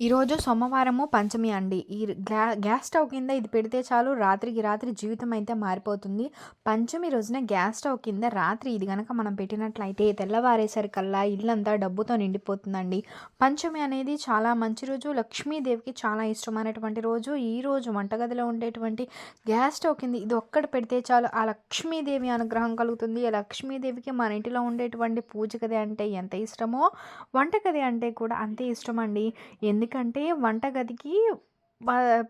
ఈరోజు సోమవారము పంచమి అండి. ఈ గ్యా గ్యాస్ స్టవ్ కింద ఇది పెడితే చాలు రాత్రికి రాత్రి జీవితం అయితే మారిపోతుంది. పంచమి రోజున గ్యాస్ స్టవ్ కింద రాత్రి ఇది కనుక మనం పెట్టినట్లయితే తెల్లవారేసరికల్లా ఇల్లంతా డబ్బుతో నిండిపోతుందండి. పంచమి అనేది చాలా మంచి రోజు. లక్ష్మీదేవికి చాలా ఇష్టమైనటువంటి రోజు. ఈ రోజు వంటగదిలో ఉండేటువంటి గ్యాస్ స్టవ్ కింద ఇది ఒక్కటి పెడితే చాలు ఆ లక్ష్మీదేవి అనుగ్రహం కలుగుతుంది. ఆ లక్ష్మీదేవికి మన ఇంటిలో ఉండేటువంటి పూజ గది అంటే ఎంత ఇష్టమో వంటగది అంటే కూడా అంతే ఇష్టం అండి ఎందుకు ఎందుకంటే వంటగదికి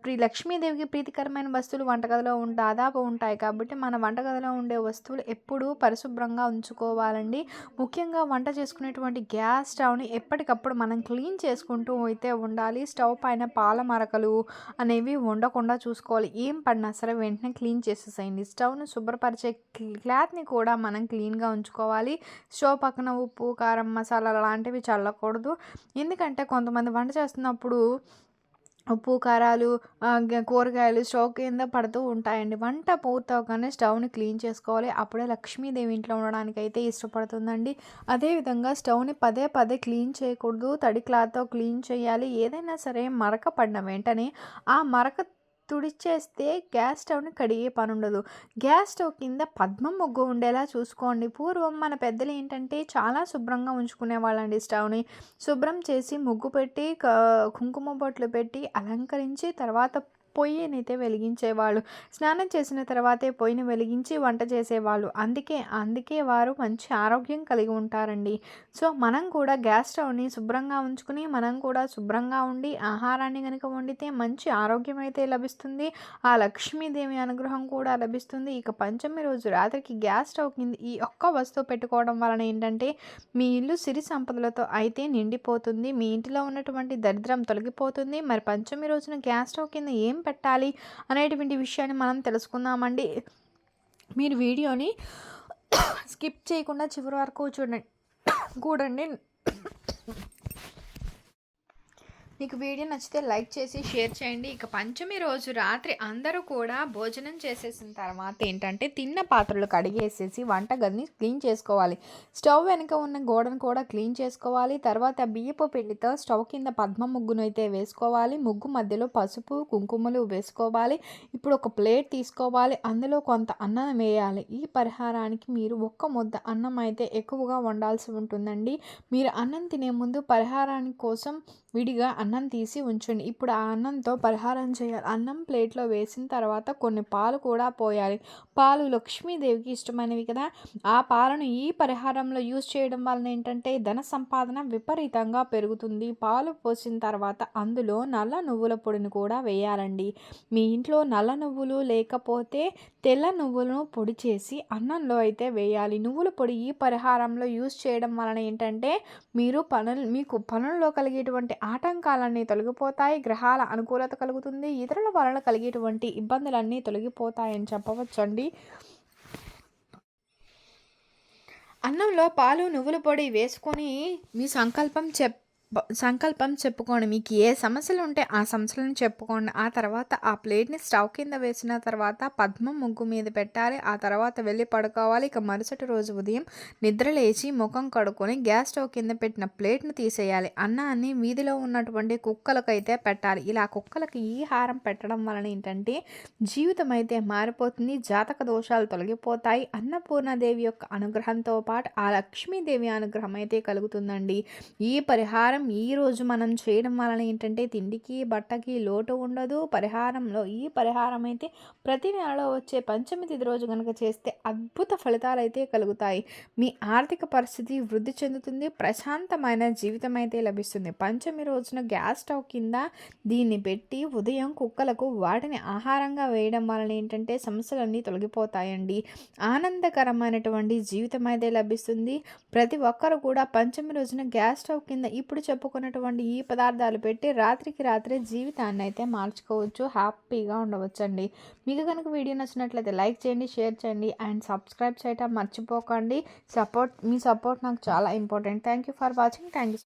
ప్రీ లక్ష్మీదేవికి ప్రీతికరమైన వస్తువులు వంటగదిలో దాదాపు ఉంటాయి కాబట్టి మన వంటగదిలో ఉండే వస్తువులు ఎప్పుడూ పరిశుభ్రంగా ఉంచుకోవాలండి. ముఖ్యంగా వంట చేసుకునేటువంటి గ్యాస్ స్టవ్ని ఎప్పటికప్పుడు మనం క్లీన్ చేసుకుంటూ అయితే ఉండాలి. స్టవ్ పైన పాల మరకలు అనేవి ఉండకుండా చూసుకోవాలి. ఏం పడినా సరే వెంటనే క్లీన్ చేసేసేయండి. స్టవ్ను శుభ్రపరిచే క్లాత్ని కూడా మనం క్లీన్గా ఉంచుకోవాలి. స్టవ్ పక్కన ఉప్పు కారం మసాలా లాంటివి చల్లకూడదు. ఎందుకంటే కొంతమంది వంట చేస్తున్నప్పుడు ఉప్పు కారాలు కూరగాయలు స్టవ్ కింద పడుతూ ఉంటాయండి. వంట పూర్తవగానే స్టవ్ని క్లీన్ చేసుకోవాలి. అప్పుడే లక్ష్మీదేవి ఇంట్లో ఉండడానికి అయితే ఇష్టపడుతుందండి అదేవిధంగా స్టవ్ని పదే పదే క్లీన్ చేయకూడదు. తడి క్లాత్తో క్లీన్ చేయాలి. ఏదైనా సరే మరక పడిన వెంటనే ఆ మరక తుడిచేస్తే గ్యాస్ స్టవ్ని కడిగే పని ఉండదు గ్యాస్ స్టవ్ కింద పద్మం ముగ్గు ఉండేలా చూసుకోండి. పూర్వం మన పెద్దలు ఏంటంటే చాలా శుభ్రంగా ఉంచుకునే వాళ్ళండి స్టవ్ని. శుభ్రం చేసి ముగ్గు పెట్టి కుంకుమ బొట్లు పెట్టి అలంకరించి తర్వాత పొయ్యినైతే వెలిగించేవాళ్ళు. స్నానం చేసిన తర్వాతే పొయ్యిని వెలిగించి వంట చేసేవాళ్ళు. అందుకే అందుకే వారు మంచి ఆరోగ్యం కలిగి ఉంటారండి. సో మనం కూడా గ్యాస్ స్టవ్ని శుభ్రంగా ఉంచుకుని మనం కూడా శుభ్రంగా ఉండి ఆహారాన్ని కనుక వండితే మంచి ఆరోగ్యం అయితే లభిస్తుంది. ఆ లక్ష్మీదేవి అనుగ్రహం కూడా లభిస్తుంది. ఇక పంచమి రోజు రాత్రికి గ్యాస్ స్టవ్ కింద ఈ ఒక్క వస్తువు పెట్టుకోవడం వలన ఏంటంటే మీ ఇల్లు సిరి సంపదలతో అయితే నిండిపోతుంది. మీ ఇంటిలో ఉన్నటువంటి దరిద్రం తొలగిపోతుంది. మరి పంచమి రోజున గ్యాస్ స్టవ్ కింద ఏం పెట్టాలి అనేటువంటి విషయాన్ని మనం తెలుసుకుందామండి. మీరు వీడియోని స్కిప్ చేయకుండా చివరి వరకు చూడండి. కూడండి మీకు వీడియో నచ్చితే లైక్ చేసి షేర్ చేయండి. ఇక పంచమి రోజు రాత్రి అందరూ కూడా భోజనం చేసేసిన తర్వాత ఏంటంటే తిన్న పాత్రలు కడిగేసేసి వంట గదిని క్లీన్ చేసుకోవాలి. స్టవ్ వెనుక ఉన్న గోడను కూడా క్లీన్ చేసుకోవాలి. తర్వాత బియ్యపు పిండితో స్టవ్ కింద పద్మ ముగ్గును అయితే వేసుకోవాలి. ముగ్గు మధ్యలో పసుపు కుంకుమలు వేసుకోవాలి. ఇప్పుడు ఒక ప్లేట్ తీసుకోవాలి. అందులో కొంత అన్నం వేయాలి. ఈ పరిహారానికి మీరు ఒక్క ముద్ద అన్నం అయితే ఎక్కువగా వండాల్సి ఉంటుందండి. మీరు అన్నం తినే ముందు పరిహారానికి కోసం విడిగా అన్నం తీసి ఉంచండి. ఇప్పుడు ఆ అన్నంతో పరిహారం చేయాలి. అన్నం ప్లేట్లో వేసిన తర్వాత కొన్ని పాలు కూడా పోయాలి. పాలు లక్ష్మీదేవికి ఇష్టమైనవి కదా. ఆ పాలను ఈ పరిహారంలో యూజ్ చేయడం వలన ఏంటంటే ధన సంపాదన విపరీతంగా పెరుగుతుంది. పాలు పోసిన తర్వాత అందులో నల్ల నువ్వుల పొడిని కూడా వేయాలండి. మీ ఇంట్లో నల్ల నువ్వులు లేకపోతే తెల్ల నువ్వులను పొడి చేసి అన్నంలో అయితే వేయాలి. నువ్వుల పొడి ఈ పరిహారంలో యూజ్ చేయడం వలన ఏంటంటే మీరు పనులు మీకు పనుల్లో కలిగేటువంటి ఆటంకాలన్నీ తొలగిపోతాయి గ్రహాల అనుకూలత కలుగుతుంది ఇతరుల వలన కలిగేటువంటి ఇబ్బందులన్నీ తొలగిపోతాయని చెప్పవచ్చండి. అన్నంలో పాలు నువ్వుల పొడి వేసుకొని మీ సంకల్పం చెప్ సంకల్పం చెప్పుకోండి. మీకు ఏ సమస్యలు ఉంటే ఆ సమస్యలను చెప్పుకోండి. ఆ తర్వాత ఆ ప్లేట్ని స్టవ్ కింద వేసిన తర్వాత పద్మం ముగ్గు మీద పెట్టాలి. ఆ తర్వాత వెళ్ళి పడుకోవాలి. ఇక మరుసటి రోజు ఉదయం నిద్ర లేచి ముఖం కడుక్కొని గ్యాస్ స్టవ్ కింద పెట్టిన ప్లేట్ను తీసేయాలి. అన్నాన్ని వీధిలో ఉన్నటువంటి కుక్కలకైతే పెట్టాలి. ఇలా కుక్కలకి ఈ హారం పెట్టడం వలన ఏంటంటే జీవితం అయితే మారిపోతుంది. జాతక దోషాలు తొలగిపోతాయి. అన్నపూర్ణదేవి యొక్క అనుగ్రహంతో పాటు ఆ లక్ష్మీదేవి అనుగ్రహం అయితే కలుగుతుందండి. ఈ పరిహారం పరిహారం ఈరోజు మనం చేయడం వలన ఏంటంటే తిండికి బట్టకి లోటు ఉండదు. పరిహారంలో ఈ పరిహారం అయితే ప్రతి నెలలో వచ్చే పంచమి తిథి రోజు కనుక చేస్తే అద్భుత ఫలితాలు అయితే కలుగుతాయి. మీ ఆర్థిక పరిస్థితి వృద్ధి చెందుతుంది. ప్రశాంతమైన జీవితం అయితే లభిస్తుంది. పంచమి రోజున గ్యాస్ స్టవ్ కింద దీన్ని పెట్టి ఉదయం కుక్కలకు వాటిని ఆహారంగా వేయడం వలన ఏంటంటే సమస్యలన్నీ తొలగిపోతాయండి. ఆనందకరమైనటువంటి జీవితం అయితే లభిస్తుంది. ప్రతి ఒక్కరు కూడా పంచమి రోజున గ్యాస్ స్టవ్ కింద ఇప్పుడు చెప్పుకున్నటువంటి ఈ పదార్థాలు పెట్టి రాత్రికి రాత్రే జీవితాన్ని అయితే మార్చుకోవచ్చు. హ్యాపీగా ఉండవచ్చండి. మీకు కనుక వీడియో నచ్చినట్లయితే లైక్ చేయండి షేర్ చేయండి అండ్ సబ్స్క్రైబ్ చేయటం మర్చిపోకండి. సపోర్ట్ మీ సపోర్ట్ నాకు చాలా important. Thank you for watching. Thank you.